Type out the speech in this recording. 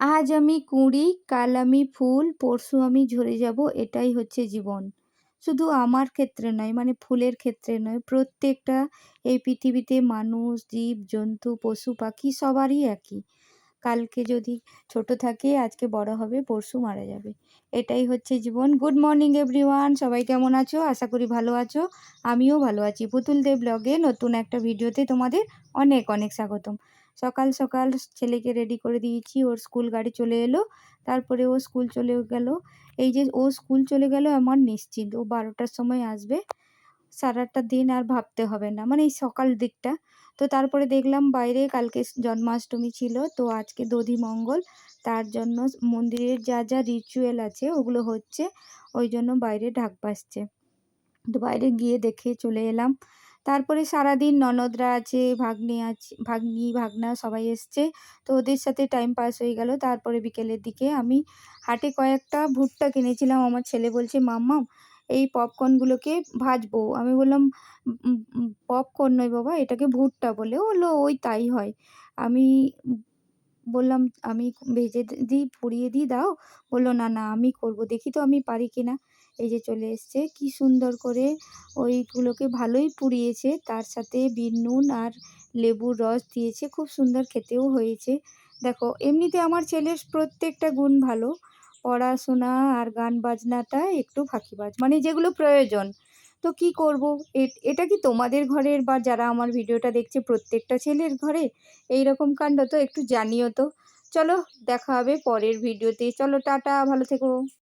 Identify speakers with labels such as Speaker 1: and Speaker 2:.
Speaker 1: আজ আমি কুঁড়ি, কাল আমি ফুল, পরশু আমি ঝরে যাব, এটাই হচ্ছে জীবন। শুধু আমার ক্ষেত্রে নয় মানে ফুলের ক্ষেত্রে নয়, প্রত্যেকটা এই পৃথিবীতে মানুষ, জীব, জন্তু, পশু, পাখি সবারই একই। কালকে যদি ছোট থাকে, আজকে বড় হবে, পরশু মারা যাবে। এটাই হচ্ছে জীবন। গুড মর্নিং এভরিওয়ান সবাই কেমন আছো? আশা করি ভালো আছো। আমিও ভালো আছি। পুতুল দেব ব্লগে নতুন একটা ভিডিওতে তোমাদের অনেক অনেক স্বাগতম। সকাল সকাল ছেলেকে রেডি করে দিয়েছি। ওর স্কুল গাড়ি চলে এলো। তারপরে ও স্কুল চলে গেল। এই যে ও স্কুল চলে গেল, আমার নিশ্চিন্ত। ও বারোটার সময় আসবে। সারাটা দিন আর ভাবতে হবে না। মানে এই সকাল দিকটা। তো তারপরে দেখলাম বাইরে কালকে জন্মাষ্টমী ছিল। তো আজকে দধি মঙ্গল। তার জন্য মন্দিরের যা যা রিচুয়াল আছে, ওগুলো হচ্ছে ওই জন্য বাইরে ঢাক বাজছে। তো বাইরে গিয়ে দেখে চলে এলাম। তারপরে সারাদিন ননদরা আছে, ভাগ্নি আছে, ভাগ্নি, ভাগনা সবাই এসছে। তো ওদের সাথে টাইম পাস হয়ে গেল। তারপরে বিকেলের দিকে আমি হাটে কয়েকটা ভুট্টা কিনেছিলাম। আমার ছেলে বলছে, মাম্মাম এই পপকর্নগুলোকে ভাজবো। আমি বললাম পপকর্ন নয় বাবা, এটাকে ভুট্টা বলে। বলল, ওই তাই হয়। আমি বললাম, আমি ভেজে দিই পুড়িয়ে দিই দাও। বলল, না না, আমি করব। দেখি তো আমি পারি কি না এই যে চলে এসছে। কি সুন্দর করে ওইগুলোকে ভালোই পুড়িয়েছে। তার সাথে বিট নুন আর লেবুর রস দিয়েছে। খুব সুন্দর খেতেও হয়েছে। দেখো, এমনিতে আমার ছেলের প্রত্যেকটা গুণ ভালো। পড়াশোনা আর গান বাজনাটা একটু ফাঁকিবাজ মানে যেগুলো প্রয়োজন। তো কি করব? এটা কি তোমাদের ঘরের বা যারা আমার ভিডিওটা দেখছে প্রত্যেকটা ছেলের ঘরে? এই রকম কাণ্ড তো একটু জানিও তো। চলো, দেখা হবে পরের ভিডিওতে। চলো, টাটা, ভালো থেকো।